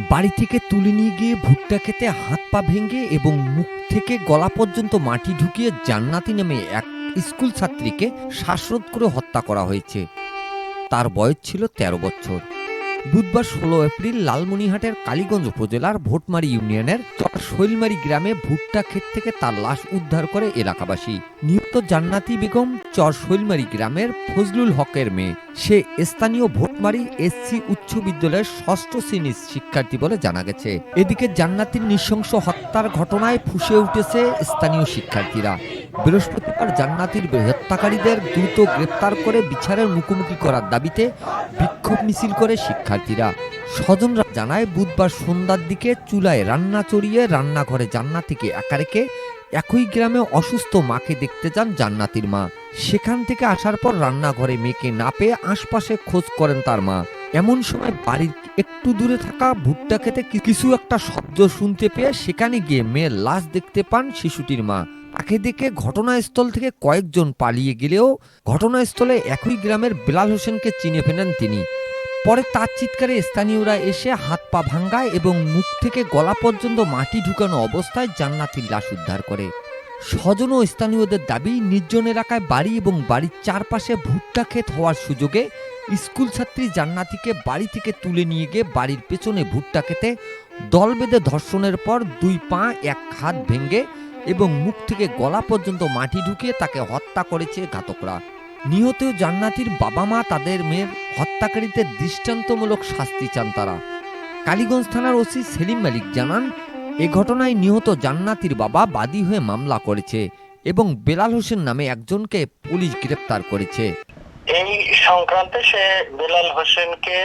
বাড়ি থেকে তুলে নিয়ে গিয়ে ভুট্টা খেতে হাত পা ভেঙে এবং মুখ থেকে গলা পর্যন্ত মাটি ঢুকিয়ে জান্নাতি নামে এক স্কুল ছাত্রীকে শ্বাসরোধ করে হত্যা করা হয়েছে। তার বয়স ছিল ১৩ বছর। বুধবার ষোলো এপ্রিল লালমনিহাটের কালীগঞ্জ উপজেলার ভোটমারি ইউনিয়নের শৈলমারি গ্রামে ভুট্টা ক্ষেত থেকে তার লাশ উদ্ধার করে এলাকাবাসী। নিহত জান্নাতি বেগম চর শৈলমারি গ্রামের ফজলুল হকের মেয়ে। সে স্থানীয় ভোটমারি এসসি উচ্চ বিদ্যালয়ের ষষ্ঠ শ্রেণির শিক্ষার্থী বলে জানা গেছে। এদিকে জান্নাতির নৃশংস হত্যার ঘটনায় ফুসে উঠেছে স্থানীয় শিক্ষার্থীরা। বৃহস্পতিবার জান্নাতির হত্যাকারীদের দ্রুত গ্রেপ্তার করে বিচারের মুখোমুখি করার দাবিতে বিক্ষোভ মিছিল করে শিক্ষার্থীরা। স্বজনরা জানায়, বুধবার সন্ধ্যার দিকে চুলায় রান্না চড়িয়ে রান্নাঘরে জান্নাতিকে একা রেখে একই গ্রামে অসুস্থ মাকে দেখতে যান জান্নাতির মা। সেখান থেকে আসার পর রান্নাঘরে মেয়েকে না পেয়ে আশপাশে খোঁজ করেন তার মা। এমন সময় বাড়ির একটু দূরে থাকা ভুট্টা খেতে কিছু একটা শব্দ শুনতে পেয়ে সেখানে গিয়ে মেয়ের লাশ দেখতে পান শিশুটির মা। তাকে দেখে ঘটনাস্থল থেকে কয়েকজন পালিয়ে গেলেও ঘটনাস্থলে একই গ্রামের বেলাল হোসেনকে চিনে ফেলেন তিনি। পরে তার চিৎকারে স্থানীয়রা এসে হাত পা ভাঙ্গায় এবং মুখ থেকে গলা পর্যন্ত মাটি ঢুকানো অবস্থায় জান্নাতির লাশ উদ্ধার করে। স্বজন ও স্থানীয়দের দাবি, নির্জন এলাকায় বাড়ি এবং বাড়ির চারপাশে ভুট্টা ক্ষেত হওয়ার সুযোগে স্কুল ছাত্রী জান্নাতিকে বাড়ি থেকে তুলে নিয়ে গিয়ে বাড়ির পেছনে ভুট্টা খেতে দল বেঁধে ধর্ষণের পর দুই পা, এক হাত ভেঙে এবং মুখ থেকে গলা পর্যন্ত মাটি ঢুকিয়ে তাকে হত্যা করেছে ঘাতকরা। নিহত জান্নাতির বাবা মা তাদের মেয়ের হত্যাকারীদের দৃষ্টান্তমূলক শাস্তি চান তারা। কালীগঞ্জ থানার ওসি সেলিম মালিক জানান, এ ঘটনায় নিহত জান্নাতির বাবা বাদী হয়ে মামলা করেছে এবং বেলাল হোসেন নামে একজনকে পুলিশ গ্রেপ্তার করেছে। এই সংক্রান্তে সে বেলাল হোসেনকে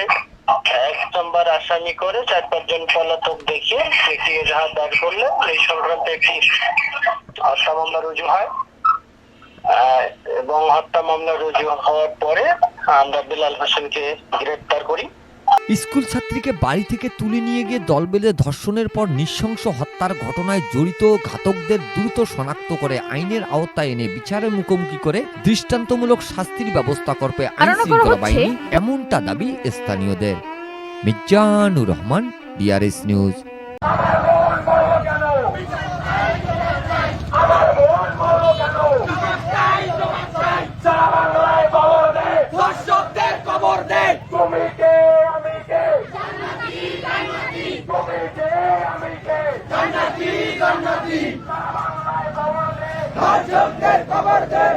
এক নম্বর আসামি করে চার পাঁচজন পলাতক দেখিয়ে একটি এজাহার দায়ের করলে এই সংক্রান্ত একটি হত্যা মামলা রুজু হয়। এবং হত্যা মামলা রুজু হওয়ার পরে আমরা বেলাল হোসেনকে গ্রেপ্তার করি। স্কুল ছাত্রীকে বাড়ি থেকে তুলে নিয়ে গিয়ে দল বেঁধে ধর্ষণের পর নৃশংস হত্যার ঘটনায় জড়িত ঘাতকদের দ্রুত শনাক্ত করে আইনের আওতায় এনে বিচারের মুখোমুখি করে দৃষ্টান্তমূলক শাস্তির ব্যবস্থা করবে আইন শৃঙ্খলা বাহিনী এমনটা দাবি স্থানীয়দের। মির্জানুর রহমান ডিআরএস নিউজ ধর্ষকদের